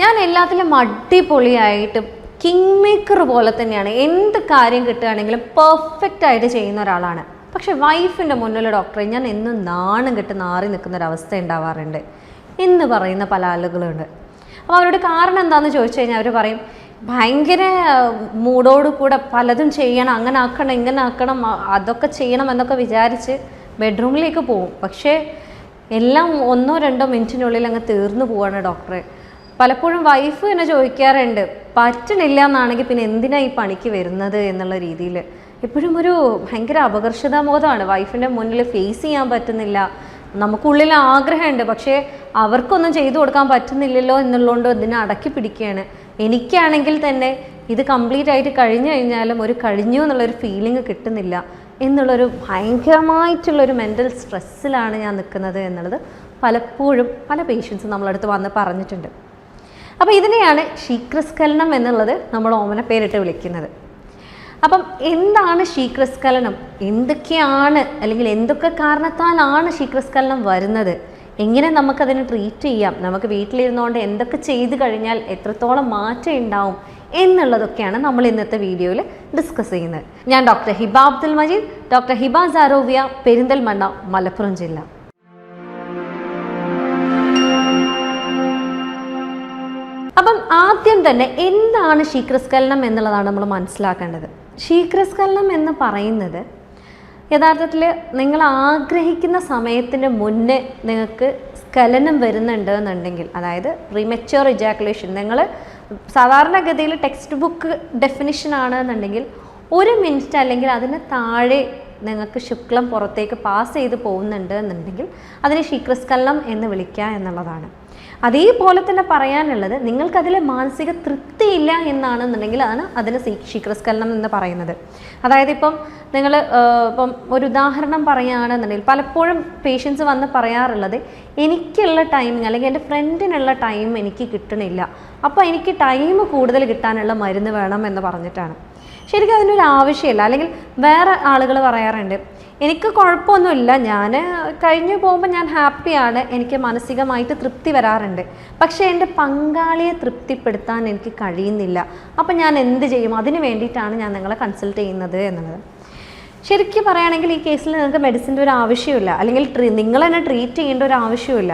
ഞാൻ എല്ലാത്തിലും അടിപൊളിയായിട്ട് കിങ് മേക്കർ പോലെ തന്നെയാണ്. എന്ത് കാര്യം കിട്ടുകയാണെങ്കിലും പെർഫെക്റ്റ് ആയിട്ട് ചെയ്യുന്ന ഒരാളാണ്. പക്ഷെ വൈഫിന്റെ മുന്നിൽ ഡോക്ടറെ ഞാൻ എന്നും നാണം കെട്ട് നാറി നിൽക്കുന്ന ഒരവസ്ഥ ഉണ്ടാവാറുണ്ട്. എന്ന് പറയുന്ന പല ആളുകളുണ്ട്. അപ്പോൾ അവരുടെ കാരണം എന്താണെന്ന് ചോദിച്ചു കഴിഞ്ഞാൽ അവർ പറയും ഭയങ്കര മൂടോട് കൂടെ പലതും ചെയ്യണം അങ്ങനെ ആക്കണം ഇങ്ങനെ ആക്കണം അതൊക്കെ ചെയ്യണം എന്നൊക്കെ വിചാരിച്ച് ബെഡ്റൂമിലേക്ക് പോകും പക്ഷേ എല്ലാം ഒന്നോ രണ്ടോ മിനിറ്റിനുള്ളിൽ അങ്ങ് തീർന്നു പോവാണ് ഡോക്ടറെ പലപ്പോഴും വൈഫ് എന്നെ ചോദിക്കാറുണ്ട് പറ്റണില്ല എന്നാണെങ്കിൽ പിന്നെ എന്തിനാ ഈ പണിക്ക് വരുന്നത്? എന്നുള്ള രീതിയിൽ. എപ്പോഴും ഒരു ഭയങ്കര അപകർഷതാബോധമാണ് വൈഫിന്റെ മുന്നിൽ ഫേസ് ചെയ്യാൻ പറ്റുന്നില്ല. നമുക്കുള്ളിൽ ആഗ്രഹമുണ്ട് പക്ഷേ അവർക്കൊന്നും ചെയ്തു കൊടുക്കാൻ പറ്റുന്നില്ലല്ലോ എന്നുള്ളതുകൊണ്ട് ഇതിനെ അടക്കി പിടിക്കുകയാണ്. എനിക്കാണെങ്കിൽ തന്നെ ഇത് കംപ്ലീറ്റ് ആയിട്ട് കഴിഞ്ഞു കഴിഞ്ഞാലും ഒരു കഴിഞ്ഞു എന്നുള്ളൊരു ഫീലിംഗ് കിട്ടുന്നില്ല എന്നുള്ളൊരു ഭയങ്കരമായിട്ടുള്ളൊരു മെന്റൽ സ്ട്രെസ്സിലാണ് ഞാൻ നിൽക്കുന്നത് എന്നുള്ളത് പലപ്പോഴും പല പേഷ്യൻസും നമ്മളടുത്ത് വന്ന് പറഞ്ഞിട്ടുണ്ട്. അപ്പോൾ ഇതിനെയാണ് ശീക്രസ്ഖലനം എന്നുള്ളത് നമ്മൾ ഓമന പേരിട്ട് വിളിക്കുന്നത്. അപ്പം എന്താണ് ശീക്രസ്ഖലനം? എന്തൊക്കെയാണ് അല്ലെങ്കിൽ എന്തൊക്കെ കാരണത്താലാണ് ശീക്രസ്ഖലനം വരുന്നത്? എങ്ങനെ നമുക്കതിനെ ട്രീറ്റ് ചെയ്യാം? നമുക്ക് വീട്ടിലിരുന്നുകൊണ്ട് എന്തൊക്കെ ചെയ്തു കഴിഞ്ഞാൽ എത്രത്തോളം മാറ്റം ഉണ്ടാവും എന്നുള്ളതൊക്കെയാണ് നമ്മൾ ഇന്നത്തെ വീഡിയോയിൽ ഡിസ്കസ് ചെയ്യുന്നത്. ഞാൻ ഡോക്ടർ ഹിബ അബ്ദുൽ മജീദ് ഡോക്ടർ ഹിബ സാരോവിയ പെരിന്തൽമണ്ണ മലപ്പുറം ജില്ല. ആദ്യം തന്നെ എന്താണ് ശീക്രസ്ഖലനം എന്നുള്ളതാണ് നമ്മൾ മനസ്സിലാക്കേണ്ടത്. ശീക്രസ്ഖലനം എന്ന് പറയുന്നത് യഥാർത്ഥത്തിൽ നിങ്ങൾ ആഗ്രഹിക്കുന്ന സമയത്തിന് മുന്നേ നിങ്ങൾക്ക് സ്ഖലനം വരുന്നുണ്ട് എന്നുണ്ടെങ്കിൽ അതായത് പ്രീമെച്യൂർ ഇജാക്കുലേഷൻ നിങ്ങൾ സാധാരണഗതിയിൽ ടെക്സ്റ്റ് ബുക്ക് ഡെഫിനിഷൻ ആണ് എന്നുണ്ടെങ്കിൽ ഒരു മിനിറ്റ് അല്ലെങ്കിൽ അതിന് താഴെ നിങ്ങൾക്ക് ശുക്ലം പുറത്തേക്ക് പാസ് ചെയ്ത് പോകുന്നുണ്ട് എന്നുണ്ടെങ്കിൽ അതിനെ ശീക്രസ്ഖലനം എന്ന് വിളിക്കുക എന്നുള്ളതാണ്. അതേപോലെ തന്നെ പറയാനുള്ളത് നിങ്ങൾക്കതിൽ മാനസിക തൃപ്തിയില്ല എന്നാണെന്നുണ്ടെങ്കിൽ അതാണ് അതിന് ശീക്രസ്കലനം എന്ന് പറയുന്നത്. അതായത് ഇപ്പം നിങ്ങൾ ഇപ്പം ഒരു ഉദാഹരണം പറയുകയാണെന്നുണ്ടെങ്കിൽ പലപ്പോഴും പേഷ്യൻസ് വന്ന് പറയാറുള്ളത് എനിക്കുള്ള ടൈമിങ് അല്ലെങ്കിൽ എന്റെ ഫ്രണ്ടിനുള്ള ടൈം എനിക്ക് കിട്ടണില്ല. അപ്പോൾ എനിക്ക് ടൈം കൂടുതൽ കിട്ടാനുള്ള മരുന്ന് വേണം എന്ന് പറഞ്ഞിട്ടാണ്. ശരിക്കും അതിനൊരു ആവശ്യമില്ല. അല്ലെങ്കിൽ വേറെ ആളുകൾ പറയാറുണ്ട് എനിക്ക് കുഴപ്പമൊന്നുമില്ല. ഞാൻ കഴിഞ്ഞു പോകുമ്പോൾ ഞാൻ ഹാപ്പിയാണ്. എനിക്ക് മാനസികമായിട്ട് തൃപ്തി വരാറുണ്ട്. പക്ഷേ എന്റെ പങ്കാളിയെ തൃപ്തിപ്പെടുത്താൻ എനിക്ക് കഴിയുന്നില്ല. അപ്പം ഞാൻ എന്ത് ചെയ്യും? അതിന് വേണ്ടിയിട്ടാണ് ഞാൻ നിങ്ങളെ കൺസൾട്ട് ചെയ്യുന്നത് എന്നുള്ളത്. ശരിക്കും പറയുകയാണെങ്കിൽ ഈ കേസിൽ നിങ്ങൾക്ക് മെഡിസിന്റെ ഒരു ആവശ്യമില്ല അല്ലെങ്കിൽ നിങ്ങൾ തന്നെ ട്രീറ്റ് ചെയ്യേണ്ട ഒരു ആവശ്യമില്ല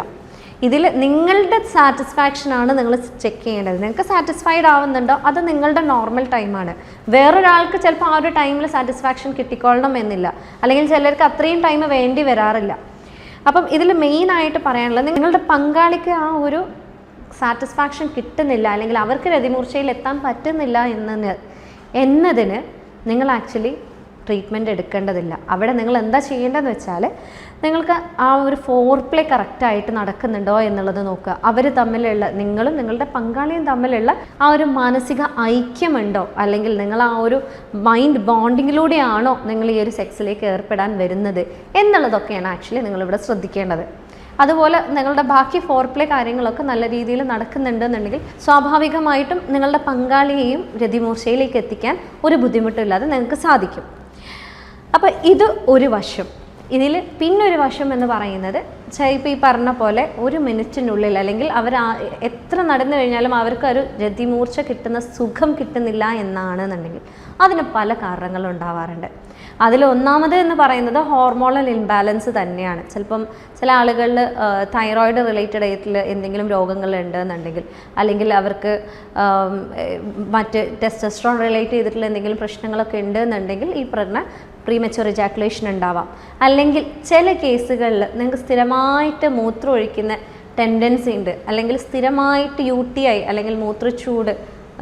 ഇതിൽ നിങ്ങളുടെ സാറ്റിസ്ഫാക്ഷൻ ആണ് നിങ്ങൾ ചെക്ക് ചെയ്യേണ്ടത്. നിങ്ങൾക്ക് സാറ്റിസ്ഫൈഡ് ആവുന്നുണ്ടോ? അത് നിങ്ങളുടെ നോർമൽ ടൈമാണ് വേറൊരാൾക്ക് ചിലപ്പോൾ ആ ഒരു ടൈമിൽ സാറ്റിസ്ഫാക്ഷൻ കിട്ടിക്കൊള്ളണം എന്നില്ല. അല്ലെങ്കിൽ ചിലർക്ക് അത്രയും ടൈം വേണ്ടി വരാറില്ല. അപ്പം ഇതിൽ മെയിനായിട്ട് പറയാനുള്ളത് നിങ്ങളുടെ പങ്കാളിക്ക് ആ ഒരു സാറ്റിസ്ഫാക്ഷൻ കിട്ടുന്നില്ല അല്ലെങ്കിൽ അവർക്ക് രതിമൂർച്ചയിൽ എത്താൻ പറ്റുന്നില്ല എന്ന എന്നതിന് നിങ്ങൾ ആക്ച്വലി ട്രീറ്റ്മെന്റ് എടുക്കേണ്ടതില്ല. അവിടെ നിങ്ങൾ എന്താ ചെയ്യേണ്ടതെന്ന് വെച്ചാൽ നിങ്ങൾക്ക് ആ ഒരു ഫോർ പ്ലേ കറക്റ്റായിട്ട് നടക്കുന്നുണ്ടോ എന്നുള്ളത് നോക്കുക. അവർ തമ്മിലുള്ള നിങ്ങളും നിങ്ങളുടെ പങ്കാളിയും തമ്മിലുള്ള ആ ഒരു മാനസിക ഐക്യമുണ്ടോ? അല്ലെങ്കിൽ നിങ്ങൾ ആ ഒരു മൈൻഡ് ബോണ്ടിങ്ങിലൂടെയാണോ നിങ്ങൾ ഈ ഒരു സെക്സിലേക്ക് ഏർപ്പെടാൻ വരുന്നത് എന്നുള്ളതൊക്കെയാണ് ആക്ച്വലി നിങ്ങളിവിടെ ശ്രദ്ധിക്കേണ്ടത്. അതുപോലെ നിങ്ങളുടെ ബാക്കി ഫോർ പ്ലേ കാര്യങ്ങളൊക്കെ നല്ല രീതിയിൽ നടക്കുന്നുണ്ടെന്നുണ്ടെങ്കിൽ സ്വാഭാവികമായിട്ടും നിങ്ങളുടെ പങ്കാളിയെയും രതിമൂർച്ചയിലേക്ക് എത്തിക്കാൻ ഒരു ബുദ്ധിമുട്ടില്ലാതെ നിങ്ങൾക്ക് സാധിക്കും. അപ്പോൾ ഇത് ഒരു വശം. ഇതിൽ പിന്നൊരു വശം എന്ന് പറയുന്നത് ഇപ്പോൾ ഈ പറഞ്ഞ പോലെ ഒരു മിനിറ്റിനുള്ളിൽ അല്ലെങ്കിൽ അവർ എത്ര നടന്നു കഴിഞ്ഞാലും അവർക്ക് ഒരു രതിമൂർച്ച കിട്ടുന്ന സുഖം കിട്ടുന്നില്ല എന്നാണെന്നുണ്ടെങ്കിൽ അതിന് പല കാരണങ്ങളും ഉണ്ടാവാറുണ്ട്. അതിൽ ഒന്നാമത് എന്ന് പറയുന്നത് ഹോർമോണൽ ഇംബാലൻസ് തന്നെയാണ്. ചിലപ്പം ചില ആളുകളിൽ തൈറോയിഡ് റിലേറ്റഡ് ആയിട്ടുള്ള എന്തെങ്കിലും രോഗങ്ങളുണ്ട് എന്നുണ്ടെങ്കിൽ അല്ലെങ്കിൽ അവർക്ക് മറ്റ് ടെസ്റ്റസ്ട്രോൺ റിലേറ്റ് ചെയ്തിട്ടുള്ള എന്തെങ്കിലും പ്രശ്നങ്ങളൊക്കെ ഉണ്ട് എന്നുണ്ടെങ്കിൽ ഈ പറഞ്ഞ പ്രീമെച്ചുവർ ഇജാക്കുലേഷൻ ഉണ്ടാവാം. അല്ലെങ്കിൽ ചില കേസുകളിൽ നിങ്ങൾക്ക് സ്ഥിരമായിട്ട് മൂത്രം ഒഴിക്കുന്ന ടെൻഡൻസി ഉണ്ട്. അല്ലെങ്കിൽ സ്ഥിരമായിട്ട് യു ടി ഐ അല്ലെങ്കിൽ മൂത്രച്ചൂട്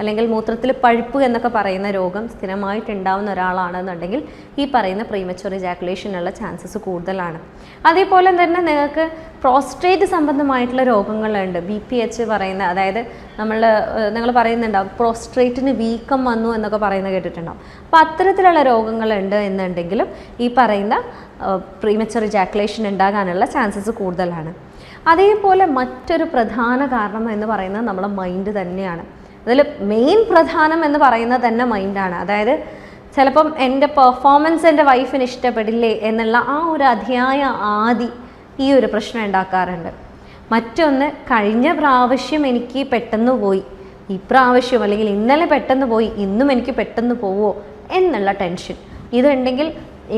അല്ലെങ്കിൽ മൂത്രത്തിൽ പഴുപ്പ് എന്നൊക്കെ പറയുന്ന രോഗം സ്ഥിരമായിട്ടുണ്ടാവുന്ന ഒരാളാണെന്നുണ്ടെങ്കിൽ ഈ പറയുന്ന പ്രീമച്ചുവർ ഇജാക്കുലേഷനുള്ള ചാൻസസ് കൂടുതലാണ്. അതേപോലെ തന്നെ നിങ്ങൾക്ക് പ്രോസ്ട്രേറ്റ് സംബന്ധമായിട്ടുള്ള രോഗങ്ങളുണ്ട്. ബി പി എച്ച് പറയുന്ന അതായത് നമ്മൾ നിങ്ങൾ പറയുന്നുണ്ടാവും പ്രോസ്ട്രേറ്റിന് വീക്കം വന്നു എന്നൊക്കെ പറയുന്നത് കേട്ടിട്ടുണ്ടാവും. അപ്പോൾ അത്തരത്തിലുള്ള രോഗങ്ങളുണ്ട് എന്നുണ്ടെങ്കിലും ഈ പറയുന്ന പ്രീമച്ചർ ഇജാക്കുലേഷൻ ഉണ്ടാകാനുള്ള ചാൻസസ് കൂടുതലാണ്. അതേപോലെ മറ്റൊരു പ്രധാന കാരണം എന്ന് പറയുന്നത് നമ്മുടെ മൈൻഡ് തന്നെയാണ്. അതിൽ മെയിൻ പ്രധാനം എന്ന് പറയുന്നത് തന്നെ മൈൻഡാണ് അതായത് ചിലപ്പം എന്റെ പെർഫോമൻസ് എന്റെ വൈഫിന് ഇഷ്ടപ്പെടില്ലേ എന്നുള്ള ആ ഒരു അധ്യായ ആദി ഈ ഒരു പ്രശ്നം ഉണ്ടാക്കാറുണ്ട്. മറ്റൊന്ന് കഴിഞ്ഞ പ്രാവശ്യം എനിക്ക് പെട്ടെന്ന് പോയി. ഇപ്രാവശ്യം അല്ലെങ്കിൽ ഇന്നലെ പെട്ടെന്ന് പോയി ഇന്നും എനിക്ക് പെട്ടെന്ന് പോവോ എന്നുള്ള ടെൻഷൻ ഇതുണ്ടെങ്കിൽ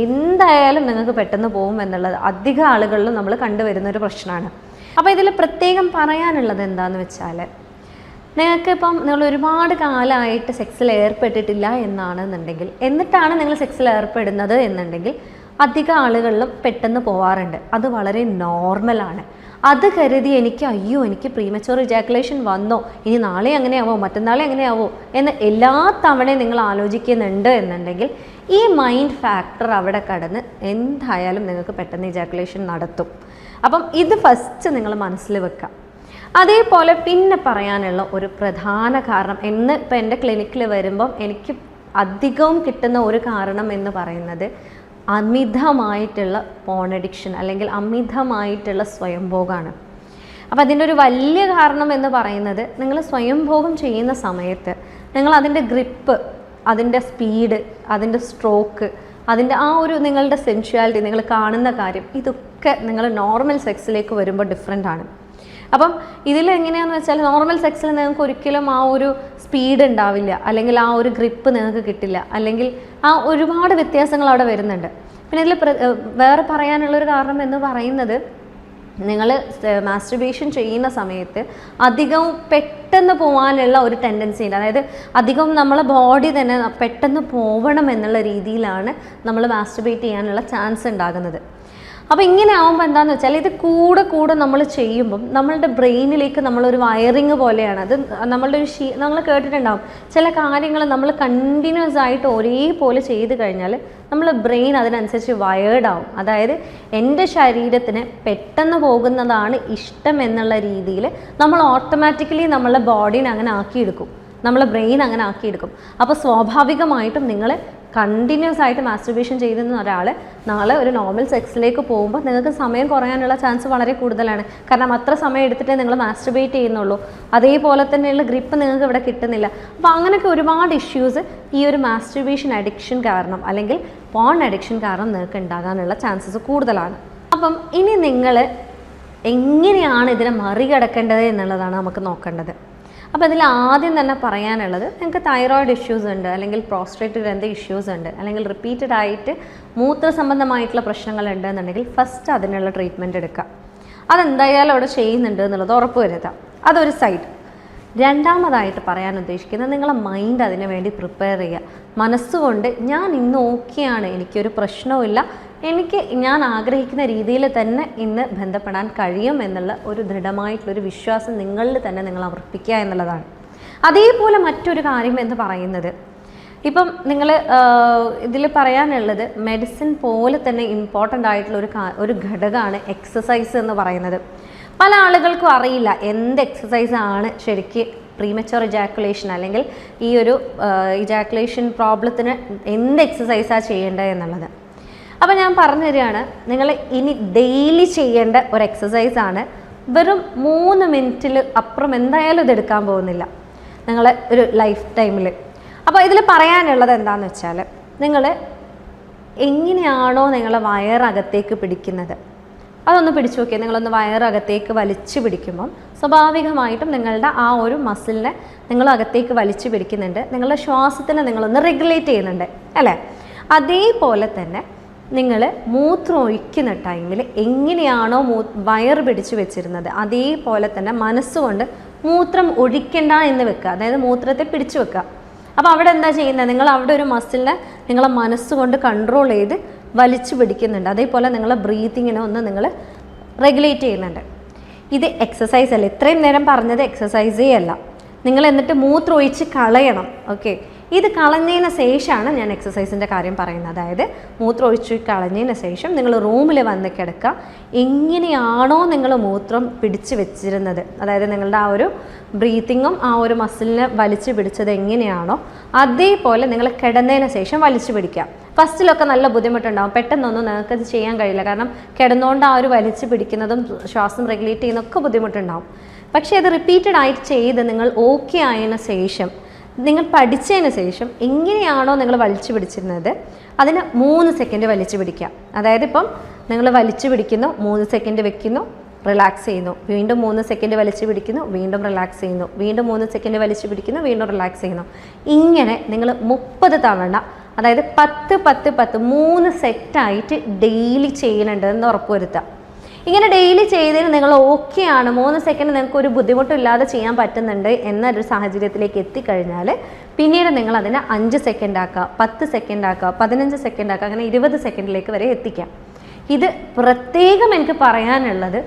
എന്തായാലും നിങ്ങൾക്ക് പെട്ടെന്ന് പോകും എന്നുള്ളത് അധിക ആളുകളിലും നമ്മൾ കണ്ടുവരുന്ന ഒരു പ്രശ്നമാണ്. അപ്പോൾ ഇതിൽ പ്രത്യേകം പറയാനുള്ളത് എന്താണെന്ന് വെച്ചാൽ നിങ്ങൾക്ക് ഇപ്പം നിങ്ങൾ ഒരുപാട് കാലമായിട്ട് സെക്സിൽ ഏർപ്പെട്ടിട്ടില്ല എന്നാണെന്നുണ്ടെങ്കിൽ എന്നിട്ടാണ് നിങ്ങൾ സെക്സിൽ ഏർപ്പെടുന്നത് എന്നുണ്ടെങ്കിൽ അധിക ആളുകളിലും പെട്ടെന്ന് പോവാറുണ്ട്. അത് വളരെ നോർമലാണ് അത് കരുതി എനിക്ക് അയ്യോ എനിക്ക് പ്രീമച്ചുവർ ഇജാക്കുലേഷൻ വന്നോ ഇനി നാളെ അങ്ങനെയാവോ മറ്റന്നാളെ എങ്ങനെയാവോ എന്ന് എല്ലാ തവണയും നിങ്ങൾ ആലോചിക്കുന്നുണ്ട് എന്നുണ്ടെങ്കിൽ ഈ മൈൻഡ് ഫാക്ടർ അവിടെ കടന്ന് എന്തായാലും നിങ്ങൾക്ക് പെട്ടെന്ന് ഇജാക്കുലേഷൻ നടത്തും. അപ്പം ഇത് ഫസ്റ്റ് നിങ്ങൾ മനസ്സിൽ വെക്കുക അതേപോലെ പിന്നെ പറയാനുള്ള ഒരു പ്രധാന കാരണം എന്ന് ഇപ്പം എന്റെ ക്ലിനിക്കിൽ വരുമ്പം എനിക്ക് അധികവും കിട്ടുന്ന ഒരു കാരണം എന്ന് പറയുന്നത് അമിതമായിട്ടുള്ള പോൺ അഡിക്ഷൻ അല്ലെങ്കിൽ അമിതമായിട്ടുള്ള സ്വയംഭോഗമാണ് അപ്പോൾ അതിന്റെ ഒരു വലിയ കാരണം എന്ന് പറയുന്നത് നിങ്ങൾ സ്വയംഭോഗം ചെയ്യുന്ന സമയത്ത് നിങ്ങൾ അതിന്റെ ഗ്രിപ്പ് അതിന്റെ സ്പീഡ് അതിന്റെ സ്ട്രോക്ക് അതിന്റെ ആ ഒരു നിങ്ങളുടെ സെൻഷ്വാലിറ്റി നിങ്ങൾ കാണുന്ന കാര്യം ഇതൊക്കെ നിങ്ങൾ നോർമൽ സെക്സിലേക്ക് വരുമ്പോൾ ഡിഫറെന്റ് ആണ്. അപ്പം ഇതിൽ എങ്ങനെയാന്ന് വെച്ചാൽ നോർമൽ സെക്സിൽ നിങ്ങൾക്ക് ഒരിക്കലും ആ ഒരു സ്പീഡ് ഉണ്ടാവില്ല. അല്ലെങ്കിൽ ആ ഒരു ഗ്രിപ്പ് നിങ്ങൾക്ക് കിട്ടില്ല. അല്ലെങ്കിൽ ആ ഒരുപാട് വ്യത്യാസങ്ങൾ അവിടെ വരുന്നുണ്ട്. പിന്നെ ഇതിൽ വേറെ പറയാനുള്ളൊരു കാരണം എന്ന് പറയുന്നത് നിങ്ങൾ മാസ്റ്റർബേഷൻ ചെയ്യുന്ന സമയത്ത് അധികവും പെട്ടെന്ന് പോകാനുള്ള ഒരു ടെൻഡൻസി ഉണ്ട് അതായത് അധികം നമ്മളെ ബോഡി തന്നെ പെട്ടെന്ന് പോകണം എന്നുള്ള രീതിയിലാണ് നമ്മൾ മാസ്റ്റുബേറ്റ് ചെയ്യാനുള്ള ചാൻസ് ഉണ്ടാകുന്നത്. അപ്പോൾ ഇങ്ങനെ ആവുമ്പോൾ എന്താണെന്ന് വെച്ചാൽ ഇത് കൂടെ കൂടെ നമ്മൾ ചെയ്യുമ്പം നമ്മളുടെ ബ്രെയിനിലേക്ക് നമ്മളൊരു വയറിങ് പോലെയാണ്. അത് നമ്മളുടെ ഒരു ഷീ നമ്മൾ കേട്ടിട്ടുണ്ടാവും. ചില കാര്യങ്ങൾ നമ്മൾ കണ്ടിന്യൂസ് ആയിട്ട് ഒരേപോലെ ചെയ്ത് കഴിഞ്ഞാൽ നമ്മുടെ ബ്രെയിൻ അതിനനുസരിച്ച് വയേർഡാവും അതായത് എന്റെ ശരീരത്തിന് പെട്ടെന്ന് പോകുന്നതാണ് ഇഷ്ടം എന്നുള്ള രീതിയിൽ നമ്മൾ ഓട്ടോമാറ്റിക്കലി നമ്മളെ ബോഡീനെ അങ്ങനെ ആക്കിയെടുക്കും. നമ്മളെ ബ്രെയിൻ അങ്ങനെ ആക്കിയെടുക്കും. അപ്പോൾ സ്വാഭാവികമായിട്ടും നിങ്ങൾ കണ്ടിന്യൂസ് ആയിട്ട് മാസ്റ്റർബേഷൻ ചെയ്തിരുന്ന ഒരാൾ നാളെ ഒരു നോർമൽ സെക്സിലേക്ക് പോകുമ്പോൾ നിങ്ങൾക്ക് സമയം കുറയാനുള്ള ചാൻസ് വളരെ കൂടുതലാണ്. കാരണം അത്ര സമയം എടുത്തിട്ടേ നിങ്ങൾ മാസ്റ്റർബേറ്റ് ചെയ്യുന്നുള്ളൂ. അതേപോലെ തന്നെയുള്ള ഗ്രിപ്പ് നിങ്ങൾക്ക് ഇവിടെ കിട്ടുന്നില്ല. അപ്പോൾ അങ്ങനെയൊക്കെ ഒരുപാട് ഇഷ്യൂസ് ഈ ഒരു മാസ്റ്റർബേഷൻ അഡിക്ഷൻ കാരണം അല്ലെങ്കിൽ പോൺ അഡിക്ഷൻ കാരണം നിങ്ങൾക്ക് ഉണ്ടാകാനുള്ള ചാൻസസ് കൂടുതലാണ്. അപ്പം ഇനി നിങ്ങൾ എങ്ങനെയാണ് ഇതിനെ മറികടക്കേണ്ടത് എന്നുള്ളതാണ് നമുക്ക് നോക്കേണ്ടത്. അപ്പോൾ ഇതിൽ ആദ്യം തന്നെ പറയാനുള്ളത് നിങ്ങൾക്ക് തൈറോയിഡ് ഇഷ്യൂസ് ഉണ്ട് അല്ലെങ്കിൽ പ്രോസ്ട്രേറ്റ് ഗ്രന്ഥ ഇഷ്യൂസ് ഉണ്ട് അല്ലെങ്കിൽ റിപ്പീറ്റഡ് ആയിട്ട് മൂത്ര സംബന്ധമായിട്ടുള്ള പ്രശ്നങ്ങൾ ഉണ്ട് എന്നുണ്ടെങ്കിൽ ഫസ്റ്റ് അതിനുള്ള ട്രീറ്റ്മെന്റ് എടുക്കുക. അതെന്തായാലും അവിടെ ചെയ്യുന്നുണ്ട് എന്നുള്ളത് ഉറപ്പ് വരുത്താം. അതൊരു സൈഡ് രണ്ടാമതായിട്ട് പറയാൻ ഉദ്ദേശിക്കുന്നത് നിങ്ങളുടെ മൈൻഡ് അതിനു വേണ്ടി പ്രിപ്പയർ ചെയ്യുക. മനസ്സുകൊണ്ട് ഞാൻ ഇന്ന് ഓക്കെയാണ് എനിക്കൊരു പ്രശ്നവുമില്ല എനിക്ക് ഞാൻ ആഗ്രഹിക്കുന്ന രീതിയിൽ തന്നെ ഇന്ന് ബന്ധപ്പെടാൻ കഴിയും എന്നുള്ള ഒരു ദൃഢമായിട്ടുള്ളൊരു വിശ്വാസം നിങ്ങളിൽ തന്നെ നിങ്ങൾ അർപ്പിക്കുക എന്നുള്ളതാണ്. അതേപോലെ മറ്റൊരു കാര്യം എന്ന് പറയുന്നത് ഇപ്പം നിങ്ങൾ ഇതിൽ പറയാനുള്ളത് മെഡിസിൻ പോലെ തന്നെ ഇമ്പോർട്ടന്റ് ആയിട്ടുള്ള ഒരു ഒരു ഘടകമാണ് എക്സസൈസ് എന്ന് പറയുന്നത്. പല ആളുകൾക്കും അറിയില്ല എന്ത് എക്സസൈസ് ആണ് ശരിക്ക് പ്രീമച്ചുവർ ഇജാക്കുലേഷൻ അല്ലെങ്കിൽ ഈ ഒരു ഇജാക്കുലേഷൻ പ്രോബ്ലത്തിന് എന്ത് എക്സസൈസാണ് ചെയ്യേണ്ടത് എന്നുള്ളത്. അപ്പോൾ ഞാൻ പറഞ്ഞു തരികയാണ് നിങ്ങൾ ഇനി ഡെയിലി ചെയ്യേണ്ട ഒരു എക്സസൈസ് ആണ്. വെറും മൂന്ന് മിനിറ്റിൽ അപ്പുറം എന്തായാലും ഇത് എടുക്കാൻ പോകുന്നില്ല. നിങ്ങളെ ഒരു ലൈഫ് ടൈമിൽ അപ്പോൾ ഇതിൽ പറയാനുള്ളത് എന്താണെന്ന് വെച്ചാൽ നിങ്ങൾ എങ്ങനെയാണോ നിങ്ങളെ വയറകത്തേക്ക് പിടിക്കുന്നത്. അതൊന്ന് പിടിച്ചു നോക്കിയാൽ നിങ്ങളൊന്ന് വയറകത്തേക്ക് വലിച്ചു പിടിക്കുമ്പം സ്വാഭാവികമായിട്ടും നിങ്ങളുടെ ആ ഒരു മസിലിനെ നിങ്ങൾ അകത്തേക്ക് വലിച്ചു പിടിക്കുന്നുണ്ട്. നിങ്ങളുടെ ശ്വാസത്തിനെ നിങ്ങളൊന്ന് റെഗുലേറ്റ് ചെയ്യുന്നുണ്ട് അല്ലേ? അതേപോലെ തന്നെ നിങ്ങൾ മൂത്രം ഒഴിക്കുന്ന ടൈമിൽ എങ്ങനെയാണോ മൂ വയർ പിടിച്ചു വെച്ചിരുന്നത് അതേപോലെ തന്നെ മനസ്സുകൊണ്ട് മൂത്രം ഒഴിക്കണ്ട എന്ന് വെക്കുക. അതായത് മൂത്രത്തെ പിടിച്ചു വെക്കുക. അപ്പോൾ അവിടെ എന്താ ചെയ്യുന്നത്? നിങ്ങൾ അവിടെ ഒരു മസിലിനെ നിങ്ങളെ മനസ്സുകൊണ്ട് കൺട്രോൾ ചെയ്ത് വലിച്ചു പിടിക്കുന്നുണ്ട്. അതേപോലെ നിങ്ങളെ ബ്രീത്തിങ്ങിനെ ഒന്ന് നിങ്ങൾ റെഗുലേറ്റ് ചെയ്യുന്നുണ്ട്. ഇത് എക്സസൈസ് അല്ല. ഇത്രയും നേരം പറഞ്ഞത് എക്സസൈസേ അല്ല. നിങ്ങൾ എന്നിട്ട് മൂത്രം ഒഴിച്ച് കളയണം. ഓക്കെ ഇത് കളഞ്ഞതിന് ശേഷമാണ് ഞാൻ എക്സസൈസിന്റെ കാര്യം പറയുന്നത്. അതായത് മൂത്രം ഒഴിച്ചു കളഞ്ഞതിന് ശേഷം നിങ്ങൾ റൂമിൽ വന്ന് കിടക്കുക. എങ്ങനെയാണോ നിങ്ങൾ മൂത്രം പിടിച്ച് വെച്ചിരുന്നത്. അതായത് നിങ്ങളുടെ ആ ഒരു ബ്രീത്തിങ്ങും ആ ഒരു മസിലിനെ വലിച്ചു പിടിച്ചത് എങ്ങനെയാണോ അതേപോലെ നിങ്ങൾ കിടന്നതിന് ശേഷം വലിച്ചു പിടിക്കുക. ഫസ്റ്റിലൊക്കെ നല്ല ബുദ്ധിമുട്ടുണ്ടാവും. പെട്ടെന്നൊന്നും നിങ്ങൾക്ക് ഇത് ചെയ്യാൻ കഴിയില്ല. കാരണം കിടന്നുകൊണ്ട് ആ ഒരു വലിച്ചു പിടിക്കുന്നതും ശ്വാസം റെഗുലേറ്റ് ചെയ്യുന്നതൊക്കെ ബുദ്ധിമുട്ടുണ്ടാവും. പക്ഷേ അത് റിപ്പീറ്റഡ് ആയിട്ട് ചെയ്ത് നിങ്ങൾ ഓക്കെ ആയതിനു ശേഷം നിങ്ങൾ പഠിച്ചതിന് ശേഷം എങ്ങനെയാണോ നിങ്ങൾ വലിച്ചു പിടിച്ചിരുന്നത് അതിന് മൂന്ന് സെക്കൻഡ് വലിച്ചു പിടിക്കുക. അതായത് ഇപ്പം നിങ്ങൾ വലിച്ചു പിടിക്കുന്നു മൂന്ന് സെക്കൻഡ് വെക്കുന്നു റിലാക്സ് ചെയ്യുന്നു. വീണ്ടും മൂന്ന് സെക്കൻഡ് വലിച്ചു പിടിക്കുന്നു വീണ്ടും റിലാക്സ് ചെയ്യുന്നു. വീണ്ടും മൂന്ന് സെക്കൻഡ് വലിച്ചു പിടിക്കുന്നു വീണ്ടും റിലാക്സ് ചെയ്യുന്നു. ഇങ്ങനെ നിങ്ങൾ മുപ്പത് തവണ അതായത് പത്ത് പത്ത് പത്ത് മൂന്ന് സെറ്റായിട്ട് ഡെയിലി ചെയ്യുന്നുണ്ട് എന്ന് ഉറപ്പുവരുത്തുക. ഇങ്ങനെ ഡെയിലി ചെയ്തതിന് നിങ്ങൾ ഓക്കെ ആണ്. മൂന്ന് സെക്കൻഡ് നിങ്ങൾക്ക് ഒരു ബുദ്ധിമുട്ടില്ലാതെ ചെയ്യാൻ പറ്റുന്നുണ്ട് എന്നൊരു സാഹചര്യത്തിലേക്ക് എത്തിക്കഴിഞ്ഞാൽ പിന്നീട് നിങ്ങൾ അതിനെ അഞ്ച് സെക്കൻഡ് ആക്കുക പത്ത് സെക്കൻഡ് ആക്കുക പതിനഞ്ച് സെക്കൻഡ് ആക്കുക അങ്ങനെ ഇരുപത് സെക്കൻഡിലേക്ക് വരെ എത്തിക്കാം ഇത് പ്രത്യേകം എനിക്ക് പറയാനുള്ളത്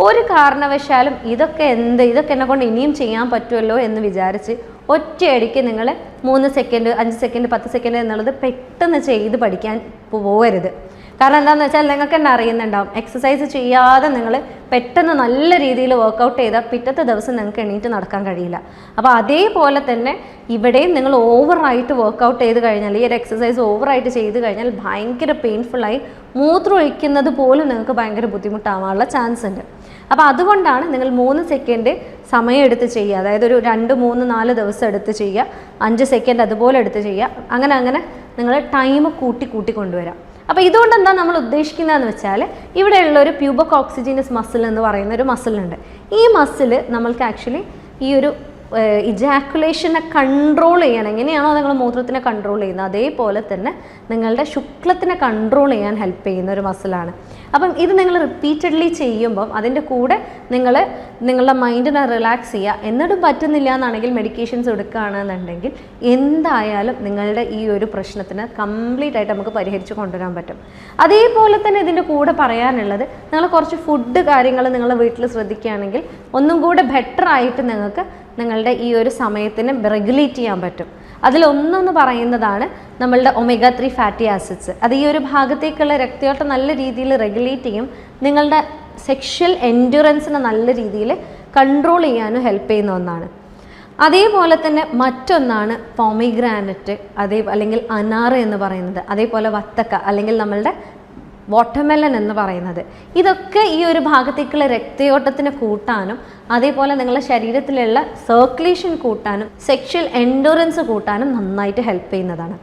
ഒരു കാരണവശാലും ഇതൊക്കെ എന്ത് ഇതൊക്കെ എന്നെ കൊണ്ട് ഇനിയും ചെയ്യാൻ പറ്റുമല്ലോ എന്ന് വിചാരിച്ച് ഒറ്റയടിക്ക് നിങ്ങൾ മൂന്ന് സെക്കൻഡ് അഞ്ച് സെക്കൻഡ് പത്ത് സെക്കൻഡ് എന്നുള്ളത് പെട്ടെന്ന് ചെയ്ത് പഠിക്കാൻ പോകരുത് കാരണം എന്താണെന്ന് വെച്ചാൽ നിങ്ങൾക്ക് തന്നെ അറിയുന്നുണ്ടാവും. എക്സസൈസ് ചെയ്യാതെ നിങ്ങൾ പെട്ടെന്ന് നല്ല രീതിയിൽ വർക്കൗട്ട് ചെയ്താൽ പിറ്റത്തെ ദിവസം നിങ്ങൾക്ക് എണീറ്റ് നടക്കാൻ കഴിയില്ല. അപ്പോൾ അതേപോലെ തന്നെ ഇവിടെയും നിങ്ങൾ ഓവറായിട്ട് വർക്കൗട്ട് ചെയ്ത് കഴിഞ്ഞാൽ ഈ ഒരു എക്സസൈസ് ഓവറായിട്ട് ചെയ്ത് കഴിഞ്ഞാൽ ഭയങ്കര പെയിൻഫുള്ളായി മൂത്രം ഒഴിക്കുന്നത് പോലും നിങ്ങൾക്ക് ഭയങ്കര ബുദ്ധിമുട്ടാവാനുള്ള ചാൻസ് ഉണ്ട്. അപ്പോൾ അതുകൊണ്ടാണ് നിങ്ങൾ മൂന്ന് സെക്കൻഡ് സമയം എടുത്ത് ചെയ്യുക. അതായത് ഒരു രണ്ട് മൂന്ന് നാല് ദിവസം എടുത്ത് ചെയ്യുക. അഞ്ച് സെക്കൻഡ് അതുപോലെ എടുത്ത് ചെയ്യുക. അങ്ങനെ അങ്ങനെ നിങ്ങൾ ടൈം കൂട്ടി കൂട്ടി കൊണ്ടുവരാം. അപ്പോൾ ഇതുകൊണ്ട് എന്താ നമ്മൾ ഉദ്ദേശിക്കുന്നതെന്ന് വെച്ചാൽ ഇവിടെയുള്ള ഒരു പ്യൂബക് ഓക്സിജീനസ് മസിൽ എന്ന് പറയുന്ന ഒരു മസിലുണ്ട് ഈ മസിൽ നമ്മൾക്ക് ആക്ച്വലി ഈ ഒരു ഇജാക്കുലേഷനെ കൺട്രോൾ ചെയ്യാൻ എങ്ങനെയാണോ നിങ്ങൾ മൂത്രത്തിനെ കൺട്രോൾ ചെയ്യുന്നത് അതേപോലെ തന്നെ നിങ്ങളുടെ ശുക്ലത്തിനെ കൺട്രോൾ ചെയ്യാൻ ഹെൽപ്പ് ചെയ്യുന്ന ഒരു മസിലാണ് അപ്പം ഇത് നിങ്ങൾ റിപ്പീറ്റഡ്ലി ചെയ്യുമ്പം അതിന്റെ കൂടെ നിങ്ങൾ നിങ്ങളുടെ മൈൻഡിനെ റിലാക്സ് ചെയ്യുക. എന്നിട്ടും പറ്റുന്നില്ല എന്നാണെങ്കിൽ മെഡിക്കേഷൻസ് എടുക്കുകയാണെന്നുണ്ടെങ്കിൽ എന്തായാലും നിങ്ങളുടെ ഈ ഒരു പ്രശ്നത്തിന് കംപ്ലീറ്റ് ആയിട്ട് നമുക്ക് പരിഹരിച്ച് കൊണ്ടുവരാൻ പറ്റും. അതേപോലെ തന്നെ ഇതിന്റെ കൂടെ പറയാനുള്ളത് നിങ്ങൾ കുറച്ച് ഫുഡ് കാര്യങ്ങൾ നിങ്ങളുടെ വീട്ടിൽ ശ്രദ്ധിക്കുകയാണെങ്കിൽ ഒന്നും കൂടെ ബെറ്റർ ആയിട്ട് നിങ്ങൾക്ക് നിങ്ങളുടെ ഈ ഒരു സമയത്തിന് റെഗുലേറ്റ് ചെയ്യാൻ പറ്റും. അതിലൊന്നെന്ന് പറയുന്നതാണ് നമ്മളുടെ ഒമേഗ ത്രീ ഫാറ്റി ആസിഡ്സ് അത് ഈ ഒരു ഭാഗത്തേക്കുള്ള രക്തയോട്ടം നല്ല രീതിയിൽ റെഗുലേറ്റ് ചെയ്യും. നിങ്ങളുടെ സെക്ഷൽ എൻഡുറൻസിനെ നല്ല രീതിയിൽ കൺട്രോൾ ചെയ്യാനും ഹെൽപ്പ് ചെയ്യുന്ന ഒന്നാണ്. അതേപോലെ തന്നെ മറ്റൊന്നാണ് പോമിഗ്രാനറ്റ് അതേ അല്ലെങ്കിൽ അനാറ് എന്ന് പറയുന്നത്. അതേപോലെ വത്തക്ക അല്ലെങ്കിൽ നമ്മളുടെ വാട്ടർമെലൻ എന്ന് പറയുന്നത്. ഇതൊക്കെ ഈ ഒരു ഭാഗത്തേക്കുള്ള രക്തയോട്ടത്തിന് കൂട്ടാനും അതേപോലെ നിങ്ങളുടെ ശരീരത്തിലുള്ള സർക്കുലേഷൻ കൂട്ടാനും സെക്ഷൽ എൻഡോറൻസ് കൂട്ടാനും നന്നായിട്ട് ഹെൽപ്പ് ചെയ്യുന്നതാണ്.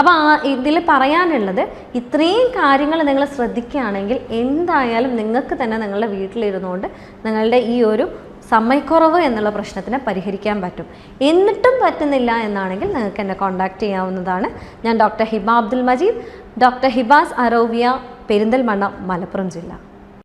അപ്പോൾ ഇതിൽ പറയാനുള്ളത് ഇത്രയും കാര്യങ്ങൾ നിങ്ങൾ ശ്രദ്ധിക്കുകയാണെങ്കിൽ എന്തായാലും നിങ്ങൾക്ക് തന്നെ നിങ്ങളുടെ വീട്ടിലിരുന്നുകൊണ്ട് നിങ്ങളുടെ ഈ ഒരു സമയക്കുറവ് എന്നുള്ള പ്രശ്നത്തിന് പരിഹരിക്കാൻ പറ്റും. എന്നിട്ടും പറ്റുന്നില്ല എന്നാണെങ്കിൽ നിങ്ങൾക്ക് എന്നെ കോൺടാക്റ്റ് ചെയ്യാവുന്നതാണ്. ഞാൻ ഡോക്ടർ ഹിബ അബ്ദുൽ മജീദ് ഡോക്ടർ ഹിബാസ് അറോവിയ പെരിന്തൽമണ്ണ മലപ്പുറം ജില്ല.